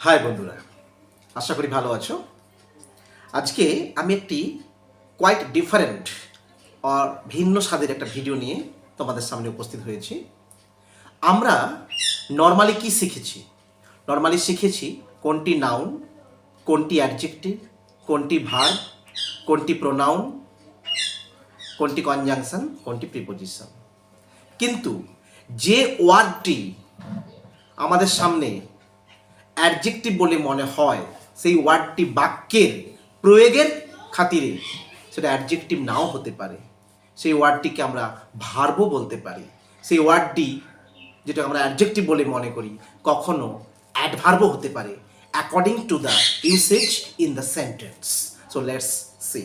High বন্ধুরা, আশা করি ভালো আছো। আজকে আমি একটি কোয়াইট ডিফারেন্ট আর ভিন্ন স্বাদের একটা ভিডিও নিয়ে তোমাদের সামনে উপস্থিত হয়েছি। আমরা নর্মালি কি শিখেছি? নর্মালি শিখেছি কোনটি নাউন কোনটি অ্যাডজেক্টিভ কোনটি ভার কোনটি প্রোনাউন কোনটি কনজাংশন কোনটি প্রিপোজিশন কিন্তু যে ওয়ার্ডটি আমাদের সামনে অ্যাডজেক্টিভ বলে মনে হয়, সেই ওয়ার্ডটি বাক্যের প্রয়োগের খাতিরে। সেটা অ্যাডজেক্টিভ নাও হতে পারে। সেই ওয়ার্ডটিকে আমরা ভার্বও বলতে পারি। সেই ওয়ার্ডটি যেটা আমরা অ্যাডজেক্টিভ বলে মনে করি, কখনো অ্যাডভার্বও হতে পারে according to the usage in the sentence so let's see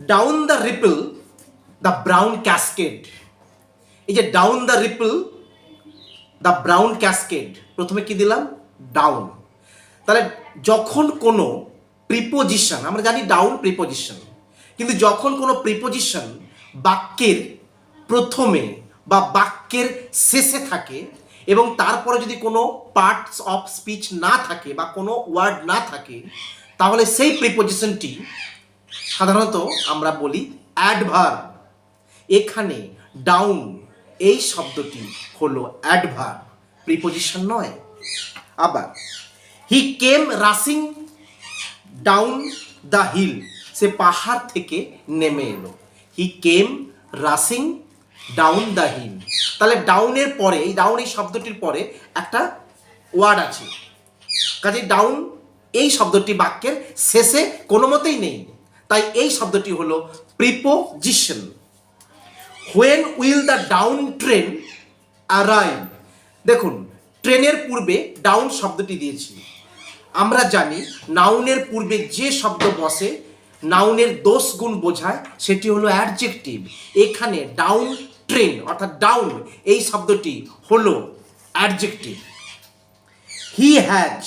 down the ripple the brown cascade এই যে down the ripple the brown cascade. প্রথমে কি দিলাম? ডাউন। তাহলে যখন কোনো প্রিপোজিশন, আমরা জানি ডাউন প্রিপোজিশন, কিন্তু যখন কোনো প্রিপোজিশন বাক্যের প্রথমে বা বাক্যের শেষে থাকে এবং তারপরে যদি কোনো পার্টস অফ স্পিচ না থাকে বা কোনো ওয়ার্ড না থাকে, তাহলে সেই প্রিপোজিশনটি সাধারণত আমরা বলি অ্যাডভার্ব এখানে ডাউন এই শব্দটি হলো অ্যাডভার্ব প্রিপোজিশন নয়। আবার he came rushing down the hill সে পাহাড় থেকে নেমে এলো। He came rushing down the hill তাহলে ডাউনের পরে এই ডাউন এই শব্দটির পরে একটা ওয়ার্ড আছে। কাজে ডাউন এই শব্দটি বাক্যের শেষে কোনো মতেই নেই। তাই এই শব্দটি হলো preposition when will the down train arrive দেখুন, ট্রেনের পূর্বে ডাউন শব্দটি দিয়েছি। আমরা জানি নাউনের পূর্বে যে শব্দ বসে নাউনের দোষ গুণ বোঝায়, সেটি হলো অ্যাডজেক্টিভ এখানে ডাউন ট্রেন অর্থাৎ ডাউন এই শব্দটি হলো adjective he has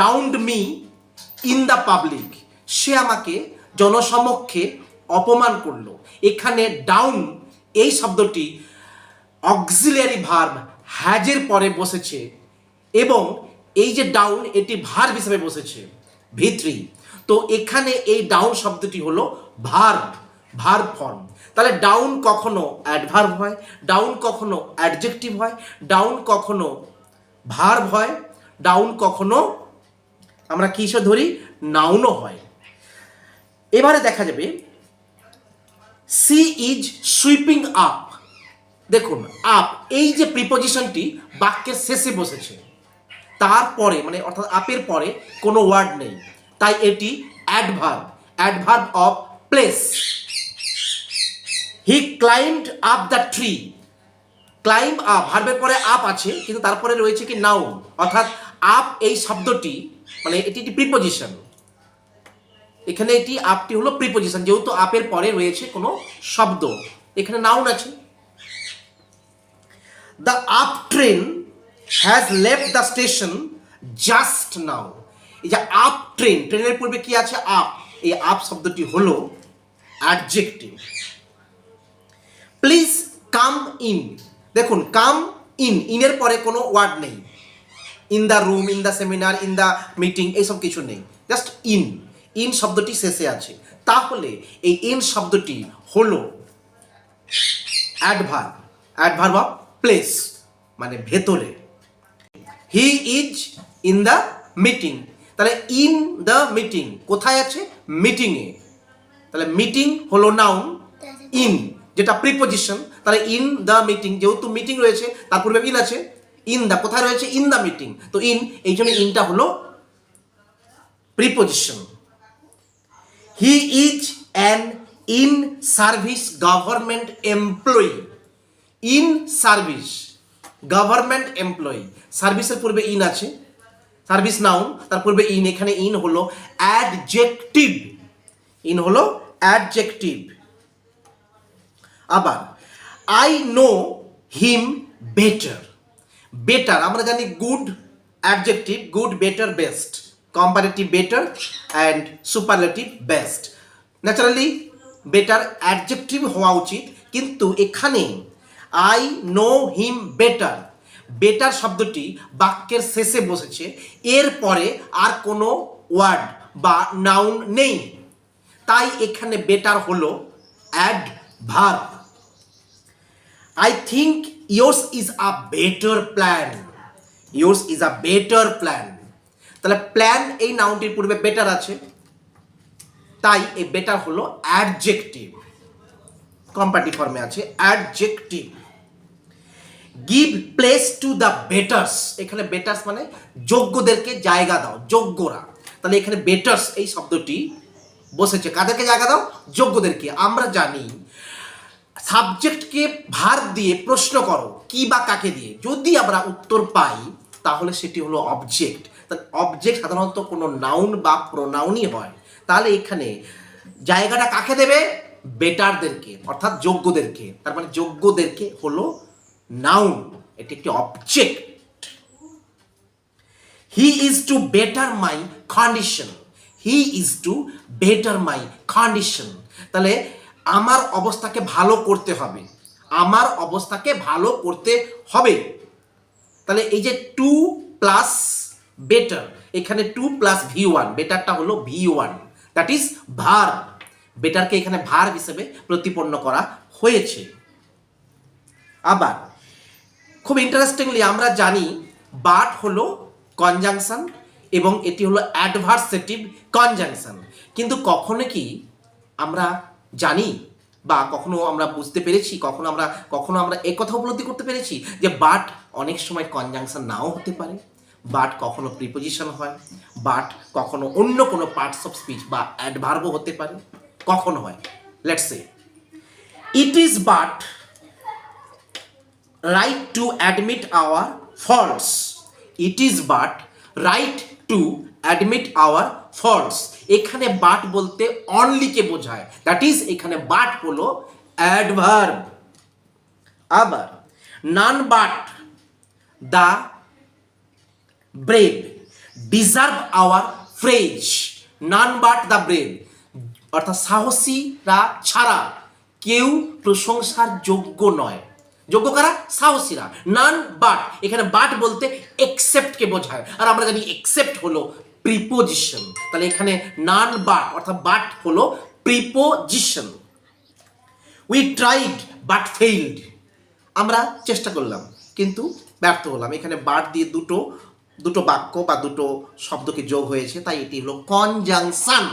downed me in the public সে আমাকে জনসমক্ষে অপমান করল। এখানে ডাউন এই শব্দটি অক্সিলিয়ারি ভার্ব হ্যাজের পরে বসেছে এবং এই যে ডাউন এটি ভার্ব হিসেবে বসেছে, ভিত্রি। তো এখানে এই ডাউন শব্দটি হলো ভার্ব ভার্ব ফর্ম তাহলে ডাউন কখনো অ্যাডভার্ব হয় ডাউন কখনো অ্যাডজেক্টিভ হয় ডাউন কখনো ভার্ব হয় ডাউন কখনো আমরা কি হিসেবে ধরি? নাউনও হয়। এবারে দেখা যাবে সি ইজ সুইপিং আপ। দেখুন, আপ, এই যে প্রিপোজিশনটি বাক্যের শেষে বসেছে, তারপরে মানে অর্থাৎ আপের পরে কোনো ওয়ার্ড নেই। তাই এটি adverb adverb of place. He climbed up the tree. Climb up, ভার্বের পরে আপ আছে, কিন্তু তারপরে রয়েছে কি নাউন। অর্থাৎ আপ এই শব্দটি মানে এটি একটি প্রিপোজিশন। এখানে এটি আপটি হলো প্রিপোজিশন যেহেতু আপের পরে রয়েছে কোনো শব্দ। এখানে নাউন আছে। The up train has left the station just now এই যে আপ ট্রেন ট্রেনের পূর্বে কি আছে? আপ এই আপ শব্দটি হলো অ্যাডজেক্টিভ প্লিজ কাম ইন দেখুন কাম ইন ইনের পরে কোনো ওয়ার্ড নেই। In the room in the seminar in the meeting এইসব কিছু নেই। জাস্ট ইন ইন শব্দটি শেষে আছে। তাহলে এই ইন শব্দটি হলো অ্যাডভার্ব অ্যাডভার্ব অফ প্লেস মানে ভেতরে। He is in the meeting তাহলে ইন দ্য মিটিং কোথায় আছে? মিটিংয়ে তাহলে মিটিং হলো নাউন ইন যেটা প্রিপোজিশন তাহলে ইন দ্য মিটিং যেহেতু মিটিং রয়েছে, তার পূর্বে ইন আছে। ইন দ্য কোথায় রয়েছে? ইন দ্য মিটিং তো ইন এই জন্য ইনটা হলো preposition he is an in service government employee in service government employee সার্ভিসের পূর্বে ইন আছে। সার্ভিস নাউন তার পূর্বে ইন এখানে ইন হলো অ্যাডজেক্টিভ ইন হলো অ্যাডজেক্টিভ আবার I know him better better আমরা জানি good adjective good better best comparative better and superlative best naturally better adjective হওয়া উচিত, কিন্তু এখানে I know him better better শব্দটি বাক্যের শেষে বসেছে, এরপরে আর কোনো ওয়ার্ড বা নাউন নেই। তাই এখানে বেটার হলো adverb I think yours is a better plan yours is a better plan তাহলে প্ল্যান এই নাউনটির পূর্বে বেটার আছে। তাই এই বেটার হলো অ্যাডজেক্টিভ কম্পারেটিভ ফর্মে আছে adjective give place to the betters এখানে বেটার্স মানে যোগ্যদেরকে জায়গা দাও, যোগ্যরা। তাহলে এখানে বেটার্স এই শব্দটি বসেছে। কাদেরকে জায়গা দাও? যোগ্যদেরকে। আমরা জানি সাবজেক্টকে ভার দিয়ে প্রশ্ন করো, কি বা কাকে দিয়ে। যদি আমরা উত্তর পাই, তাহলে সেটি হলো অবজেক্ট অবজেক্ট সাধারণত কোনো নাউন বা প্রোনাউনই হয়। তাহলে এখানে জায়গাটা কাকে দেবে? বেটারদেরকে, অর্থাৎ যোগ্যদেরকে। তার মানে যোগ্যদেরকে হলো নাউন এটি একটি object he is to better my condition he is to better my condition তাহলে আমার অবস্থাকে ভালো করতে হবে। আমার অবস্থাকে ভালো করতে হবে। তাহলে এই যে টু প্লাস বেটার এখানে টু প্লাস ভি ওয়ান বেটারটা হলো ভি ওয়ান দ্যাট ইজ ভার। বেটারকে এখানে ভার হিসেবে প্রতিপন্ন করা হয়েছে। আবার, খুব ইন্টারেস্টিংলি আমরা জানি বাট হলো কনজাংশন এবং এটি হলো অ্যাডভার্সেটিভ কনজাংশন কিন্তু কখনো কি আমরা জানি বা কখনো আমরা বুঝতে পেরেছি, কখনো আমরা কখনো আমরা এ কথা উপলব্ধি করতে পেরেছি যে বাট অনেক সময় কনজাংশন নাও হতে পারে? বাট কখনো প্রিপোজিশন হয় বাট কখনো অন্য কোনো পার্টস অফ স্পিচ বা অ্যাডভার্বও হতে পারে, কখনো হয় let's say it is but right to admit our faults. It is but right to admit our faults. এখানে বাট বলতে অনলিকে বোঝায় দ্যাট ইজ এখানে বাট হলো অ্যাডভার্ব আবার none but the brave deserve our phrase none but the brave অর্থাৎ সাহসীরা ছাড়া কেউ প্রশংসার যোগ্য নয়। যোগ্য কারা? সাহসীরা। নান বাট এখানে বাট বলতে এক্সেপ্টকে বোঝায়। আর আমরা জানি এক্সেপ্ট হলো প্রিপোজিশন তাহলে এখানে নান বাট অর্থাৎ বাট হলো preposition we tried but failed আমরা চেষ্টা করলাম, কিন্তু ব্যর্থ হলাম। এখানে বাট দিয়ে দুটো দুটো বাক্য বা দুটো শব্দকে যোগ হয়েছে, তাই এটি হলো কনজাংশন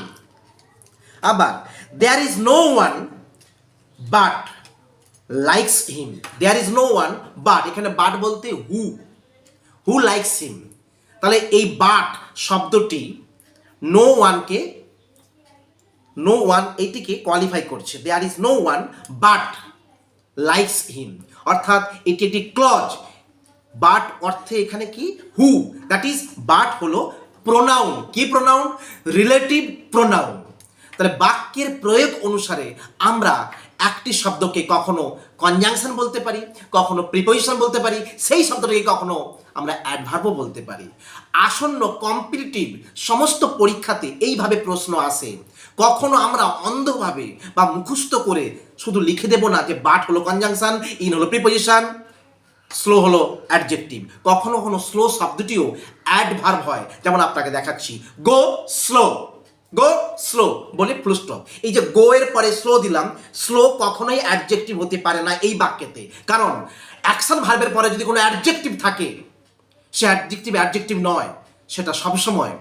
আবার there is no one but likes him there is no one but এখানে বাট বলতে হু হু লাইকস হিম তাহলে এই বাট শব্দটি নো ওয়ানকে নো ওয়ান এইটিকে কোয়ালিফাই করছে। There is no one but likes him অর্থাৎ এটি একটি ক্লজ বাট অর্থে এখানে কি? হু দ্যাট ইজ বাট হলো প্রোনাউন কি প্রোনাউন রিলেটিভ প্রোনাউন তাহলে বাক্যের প্রয়োগ অনুসারে আমরা একটি শব্দকে কখনো কনজাংশন বলতে পারি, কখনো প্রিপোজিশন বলতে পারি, সেই শব্দটাকে কখনো আমরা অ্যাডভার্বও বলতে পারি। আসন্ন কম্পিটিটিভ সমস্ত পরীক্ষাতে এইভাবে প্রশ্ন আসে। কখনো আমরা অন্ধভাবে বা মুখস্থ করে শুধু লিখে দেব না যে বাট হলো কনজাংশন ইন হলো প্রিপোজিশন স্লো হলো অ্যাডজেক্টিভ কখনো কখনো স্লো শব্দটিও অ্যাডভার্ব হয়। যেমন আপনাকে দেখাচ্ছি গো স্লো গো স্লো বলে ফুল স্টপ এই যে গো এর পরে স্লো দিলাম স্লো কখনোই অ্যাডজেক্টিভ হতে পারে না এই বাক্যেতে। কারণ অ্যাকশন ভার্বের পরে যদি কোনো অ্যাডজেক্টিভ থাকে, সে অ্যাডজেক্টিভ অ্যাডজেক্টিভ নয়, সেটা সবসময়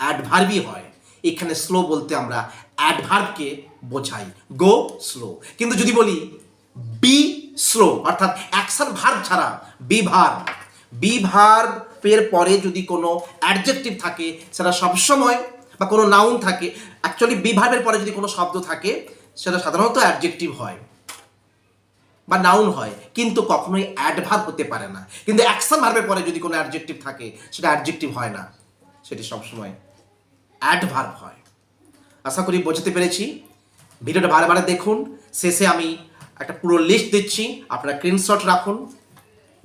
অ্যাডভার্বই হয়। এখানে স্লো বলতে আমরা অ্যাডভার্বকে বোঝাই। গো স্লো কিন্তু যদি বলি বি স্লো অর্থাৎ অ্যাকশন ভার্ব ছাড়া বি ভার্ব। বি ভার্বের পরে যদি কোনো অ্যাডজেক্টিভ থাকে, সেটা সবসময় বা কোনো নাউন থাকে অ্যাকচুয়ালি বি পরে যদি কোনো শব্দ থাকে, সেটা সাধারণত অ্যাডজেক্টিভ হয় বা নাউন হয়, কিন্তু কখনোই অ্যাডভার্ব হতে পারে না। কিন্তু অ্যাকশন ভার্বের পরে যদি কোনো অ্যাডজেক্টিভ থাকে, সেটা অ্যাডজেক্টিভ হয় না। সেটি সবসময় অ্যাডভার্ব হয়। আশা করি বোঝাতে পেরেছি। ভিডিওটা বারে বারে দেখুন। শেষে আমি একটা পুরো লিস্ট দিচ্ছি। আপনারা স্ক্রিনশট রাখুন,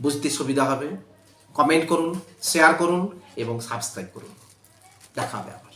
বুঝতে সুবিধা হবে। কমেন্ট করুন শেয়ার করুন এবং সাবস্ক্রাইব করুন। দেখা হবে আবার।